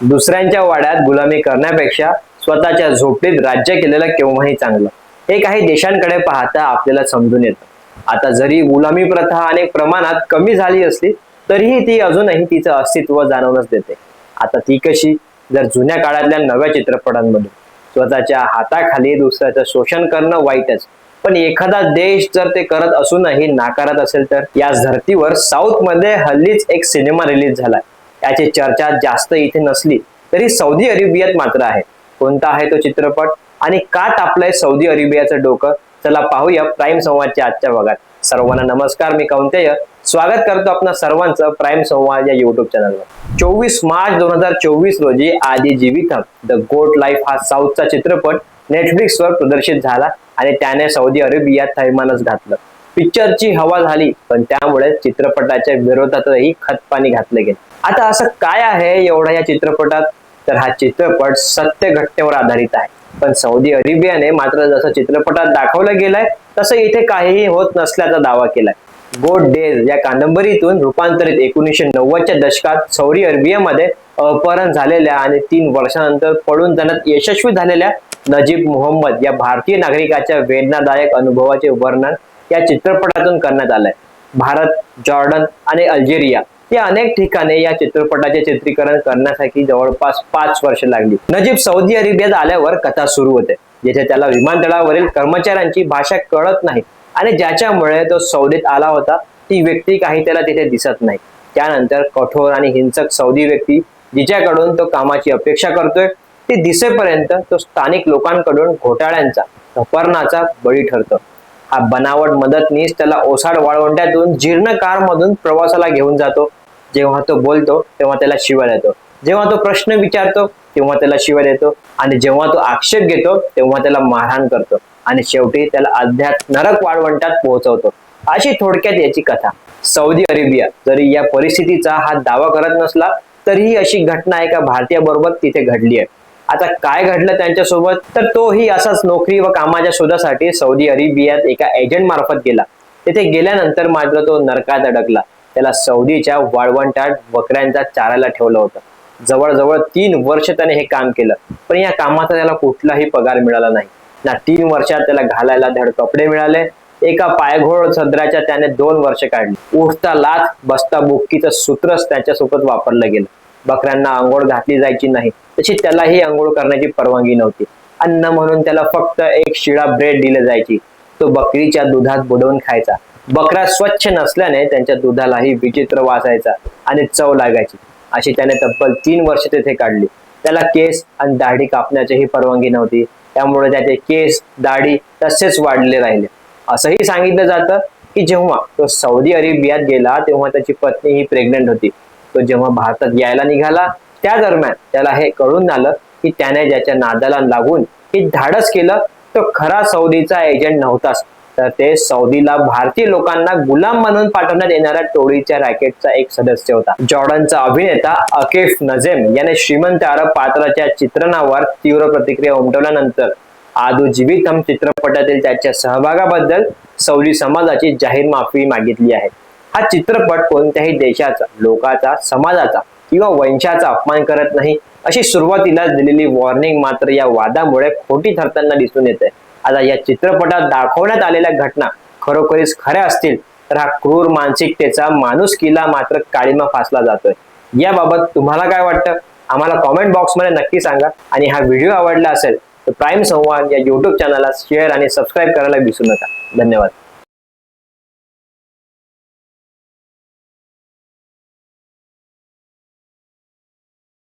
दुसऱ्यांच्या वाड्यात गुलामी करण्यापेक्षा स्वतःच्या झोपडीत राज्य केलेलं केव्हाही चांगलं. हे काही देशांकडे पाहता आपल्याला समजून येतं. आता जरी गुलामी प्रथा अनेक प्रमाणात कमी झाली असली तरीही ती अजूनही तिचं अस्तित्व जाणवूनच देते. आता ती कशी? जर जुन्या काळातल्या नव्या चित्रपटांमधून. स्वतःच्या हाताखाली दुसऱ्याचं शोषण करणं वाईटच. पण एखादा देश जर ते करत असूनही नाकारत असेल तर या धर्तीवर साऊथमध्ये हल्लीच एक सिनेमा रिलीज झालाय. याची चर्चा जास्त इथे नसली तरी सौदी अरेबियात मात्र आहे. कोणता आहे तो चित्रपट? आणि का तापलंय सौदी अरेबियाचं डोकं? चला पाहूया प्राईम संवादच्या आजच्या भागात. सर्वांना नमस्कार मी कौंतेय. स्वागत करतो आपण सर्वांचं प्राईम संवाद या युट्यूब चॅनलवर चोवीस मार्च दोन हजार चोवीस रोजी आधी जीवितम द गोट लाईफ हा साऊथचा चित्रपट नेटफ्लिक्सवर प्रदर्शित झाला आणि त्याने सौदी अरेबियात थैमानच घातलं. पिक्चरची हवा झाली पण त्यामुळे चित्रपटाच्या विरोधातही खतपाणी घातलं गेलं. आता असं काय आहे एवढा या चित्रपटात? तर हा चित्रपट सत्य घटनेवर आधारित आहे. पण सौदी अरेबियाने मात्र जसं चित्रपटात दाखवलं गेलंय तसं इथे काहीही होत नसल्याचा दावा केलाय. गोड डेज या कादंबरीतून रूपांतरित एकोणीसशे नव्वदच्या दशकात सौदी अरेबियामध्ये अपहरण झालेल्या आणि तीन वर्षानंतर पळून जाण्यात यशस्वी झालेल्या नजीब मोहम्मद या भारतीय नागरिकाच्या वेदनादायक अनुभवाचे वर्णन या चित्रपटातून करण्यात आलंय. भारत जॉर्डन आणि अल्जेरिया या अनेक ठिकाणी या चित्रपटाचे चित्रीकरण करण्यासाठी जवळपास पाच वर्ष लागली. नजीब सौदी अरेबियात आल्यावर कथा सुरू होते जिथे त्याला विमानतळावरील कर्मचाऱ्यांची भाषा कळत नाही आणि ज्याच्यामुळे तो सौदीत आला होता ती व्यक्ती काही त्याला तिथे दिसत नाही. त्यानंतर कठोर आणि हिंसक सौदी व्यक्ती जिच्याकडून तो कामाची अपेक्षा करतोय ती दिसेपर्यंत तो स्थानिक लोकांकडून घोटाळ्यांचा अपहरणाचा बळी ठरतो. हा बनावट मदतनीस त्याला ओसाड वाळवंट्यातून जीर्ण कार मधून प्रवासाला घेऊन जातो. जेव्हा तो बोलतो तेव्हा त्याला शिवाय देतो. जेव्हा तो प्रश्न विचारतो तेव्हा त्याला शिवाय देतो. आणि जेव्हा तो आक्षेप घेतो तेव्हा त्याला मारहाण करतो. आणि शेवटी त्याला अध्यात नरक वाळवंटात पोहोचवतो. अशी थोडक्यात याची कथा. सौदी अरेबिया जरी या परिस्थितीचा हा दावा करत नसला तरीही अशी घटना एका भारतीयाबरोबर तिथे घडली आहे. आता काय घडलं त्यांच्यासोबत? तर तोही असाच नोकरी व कामाच्या शोधासाठी सौदी अरेबियात एका एजंट मार्फत गेला. तिथे गेल्यानंतर मात्र तो नरकात अडकला. त्याला सौदीच्या वाळवंटात बकऱ्यांचा चारायला ठेवलं होतं. जवळजवळ तीन वर्ष त्याने हे काम केलं. पण या कामाचा त्याला कुठलाही पगार मिळाला नाही. ना तीन वर्षात त्याला घालायला धड कपडे मिळाले. एका पायघोळ सदराच्या त्याने दोन वर्ष काढली. उठता लाथ बसता बुक्कीचं सूत्रच त्याच्यासोबत वापरलं गेलं. बकऱ्यांना आंघोळ घातली जायची नाही. तशी त्यालाही आंघोळ करण्याची परवानगी नव्हती. अन्न म्हणून त्याला फक्त एक शिळा ब्रेड दिले जायची. तो बकरीच्या दुधात बुडवून खायचा. बकरा स्वच्छ नसल्याने त्यांच्या दुधालाही विचित्र वासायचा आणि चव लागायची. अशी त्याने तब्बल तीन वर्ष तेथे काढली. त्याला केस आणि दाढी कापण्याचीही परवानगी नव्हती. त्यामुळे त्याचे केस दाढी तसेच वाढले राहिले. असंही सांगितलं जातं की जेव्हा तो सौदी अरेबियात गेला तेव्हा त्याची पत्नी ही प्रेग्नंट होती. तो जेव्हा भारतात यायला निघाला त्या दरम्यान त्याला हे कळून आलं की त्याने ज्याच्या नादाला लागून हे धाडस केलं तो खरा सौदीचा एजंट नव्हताच तर ते सौदीला भारतीय लोकांना गुलाम म्हणून पाठवण्यात येणाऱ्या टोळीच्या रॅकेटचा एक सदस्य होता. जॉर्डनचा अभिनेता अकेफ नझेम याने श्रीमंत अरब पात्राच्या चित्रणावर तीव्र प्रतिक्रिया उमटवल्यानंतर आदू जीवितम चित्रपटातील त्याच्या सहभागाबद्दल सौदी समाजाची जाहीर माफी मागितली आहे. हा चित्रपट कोणत्याही देशाचा लोकाचा समाजाचा किंवा वंशाचा अपमान करत नाही अशी सुरुवातीला दिलेली वॉर्निंग मात्र या वादामुळे खोटी ठरताना दिसून येते. आता या चित्रपटात दाखवण्यात आलेल्या घटना खरोखरीच खऱ्या असतील तर हा क्रूर मानसिकतेचा माणुसकीला मात्र काळीमा फासला जातोय. याबाबत तुम्हाला काय वाटतं? आम्हाला कॉमेंट बॉक्समध्ये नक्की सांगा. आणि हा व्हिडिओ आवडला असेल तर प्राईम संवाद या युट्यूब चॅनलला शेअर आणि सबस्क्राईब करायला विसरू नका. धन्यवाद.